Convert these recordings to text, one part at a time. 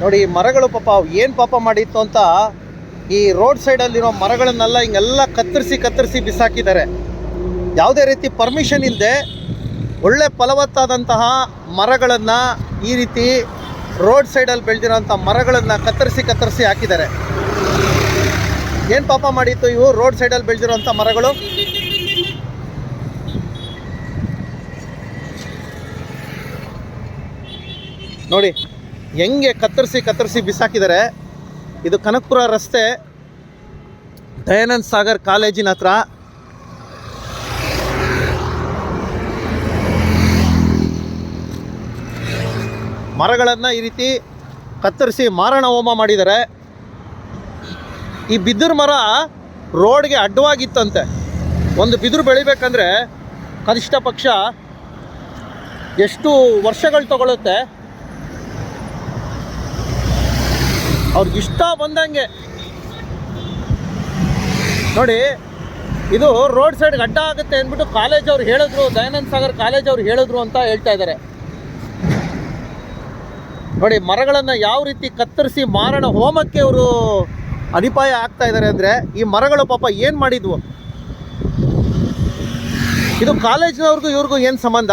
ನೋಡಿ, ಮರಗಳು ಪಾಪ, ಏನು ಪಾಪ ಮಾಡಿತ್ತು ಅಂತ ಈ ರೋಡ್ ಸೈಡಲ್ಲಿರೋ ಮರಗಳನ್ನೆಲ್ಲ ಹಿಂಗೆಲ್ಲ ಕತ್ತರಿಸಿ ಕತ್ತರಿಸಿ ಬಿಸಾಕಿದ್ದಾರೆ. ಯಾವುದೇ ರೀತಿ ಪರ್ಮಿಷನ್ ಇಲ್ಲದೆ ಒಳ್ಳೆ ಫಲವತ್ತಾದಂತಹ ಮರಗಳನ್ನು ಈ ರೀತಿ ರೋಡ್ ಸೈಡಲ್ಲಿ ಬೆಳೆದಿರೋಂಥ ಮರಗಳನ್ನು ಕತ್ತರಿಸಿ ಕತ್ತರಿಸಿ ಹಾಕಿದ್ದಾರೆ. ಏನು ಪಾಪ ಮಾಡಿತ್ತು ಇವು? ರೋಡ್ ಸೈಡಲ್ಲಿ ಬೆಳೆದಿರೋಂಥ ಮರಗಳು? ನೋಡಿ, ಹೆಂಗೆ ಕತ್ತರಿಸಿ ಕತ್ತರಿಸಿ ಬಿಸಾಕಿದ್ದಾರೆ. ಇದು ಕನಕಪುರ ರಸ್ತೆ. ದಯಾನಂದ್ ಸಾಗರ್ ಕಾಲೇಜಿನ ಹತ್ರ. ಮರಗಳನ್ನು ಈ ರೀತಿ ಕತ್ತರಿಸಿ ಮಾರಣ ಹೋಮ ಮಾಡಿದ್ದಾರೆ. ಈ ಬಿದಿರು ಮರ ರೋಡ್ಗೆ ಅಡ್ಡವಾಗಿತ್ತಂತೆ. ಒಂದು ಬಿದಿರು ಬೆಳಿಬೇಕಂದ್ರೆ ಕನಿಷ್ಠ ಪಕ್ಷ ಎಷ್ಟು ವರ್ಷಗಳು ತಗೊಳುತ್ತೆ? ಅವ್ರಿಗೆ ಇಷ್ಟ ಬಂದಂಗೆ. ನೋಡಿ, ಇದು ರೋಡ್ ಸೈಡ್ಗೆ ಅಡ್ಡ ಆಗುತ್ತೆ ಅಂದ್ಬಿಟ್ಟು ಕಾಲೇಜ್ ಅವ್ರು ಹೇಳಿದ್ರು, ದಯಾನಂದ ಸಾಗರ್ ಕಾಲೇಜ್ ಅವ್ರು ಹೇಳಿದ್ರು ಅಂತ ಹೇಳ್ತಾ ಇದ್ದಾರೆ ನೋಡಿ, ಮರಗಳನ್ನು ಯಾವ ರೀತಿ ಕತ್ತರಿಸಿ ಮಾರಣ ಹೋಮಕ್ಕೆ ಅವರು ಅಡಿಪಾಯ ಆಗ್ತಾ ಇದ್ದಾರೆ ಅಂದರೆ, ಈ ಮರಗಳು ಪಾಪ ಏನು ಮಾಡಿದ್ವು? ಇದು ಕಾಲೇಜ್ನವ್ರಿಗೂ ಇವ್ರಿಗೂ ಏನು ಸಂಬಂಧ?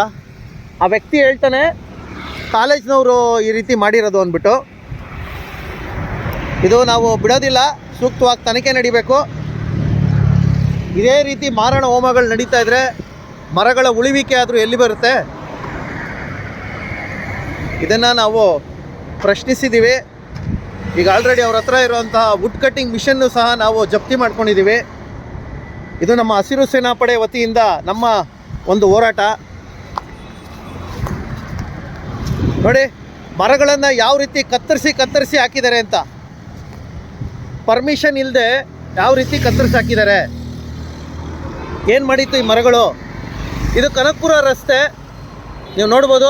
ಆ ವ್ಯಕ್ತಿ ಹೇಳ್ತಾನೆ, ಕಾಲೇಜ್ನವರು ಈ ರೀತಿ ಮಾಡಿರೋದು ಅಂದ್ಬಿಟ್ಟು. ಇದು ನಾವು ಬಿಡೋದಿಲ್ಲ, ಸೂಕ್ತವಾಗಿ ತನಿಖೆ ನಡಿಬೇಕು. ಇದೇ ರೀತಿ ಮಾರಣ ಹೋಮಗಳು ನಡೀತಾ ಇದ್ರೆ ಮರಗಳ ಉಳಿವಿಕೆ ಆದರೂ ಎಲ್ಲಿ ಬರುತ್ತೆ? ಇದನ್ನು ನಾವು ಪ್ರಶ್ನಿಸಿದ್ದೀವಿ ಈಗ ಆಲ್ರೆಡಿ ಅವ್ರ ಹತ್ರ ಇರುವಂತಹ ವುಡ್ ಕಟ್ಟಿಂಗ್ ಮಿಷನ್ನು ಸಹ ನಾವು ಜಪ್ತಿ ಮಾಡ್ಕೊಂಡಿದ್ದೀವಿ ಇದು ನಮ್ಮ ಹಸಿರು ಸೇನಾಪಡೆ ವತಿಯಿಂದ ನಮ್ಮ ಒಂದು ಹೋರಾಟ. ನೋಡಿ, ಮರಗಳನ್ನು ಯಾವ ರೀತಿ ಕತ್ತರಿಸಿ ಕತ್ತರಿಸಿ ಹಾಕಿದ್ದಾರೆ ಅಂತ. ಪರ್ಮಿಷನ್ ಇಲ್ಲದೆ ಯಾವ ರೀತಿ ಕತ್ತರಿಸ್ ಹಾಕಿದ್ದಾರೆ? ಏನು ಮಾಡಿತ್ತು ಈ ಮರಗಳು? ಇದು ಕನಕಪುರ ರಸ್ತೆ, ನೀವು ನೋಡ್ಬೋದು.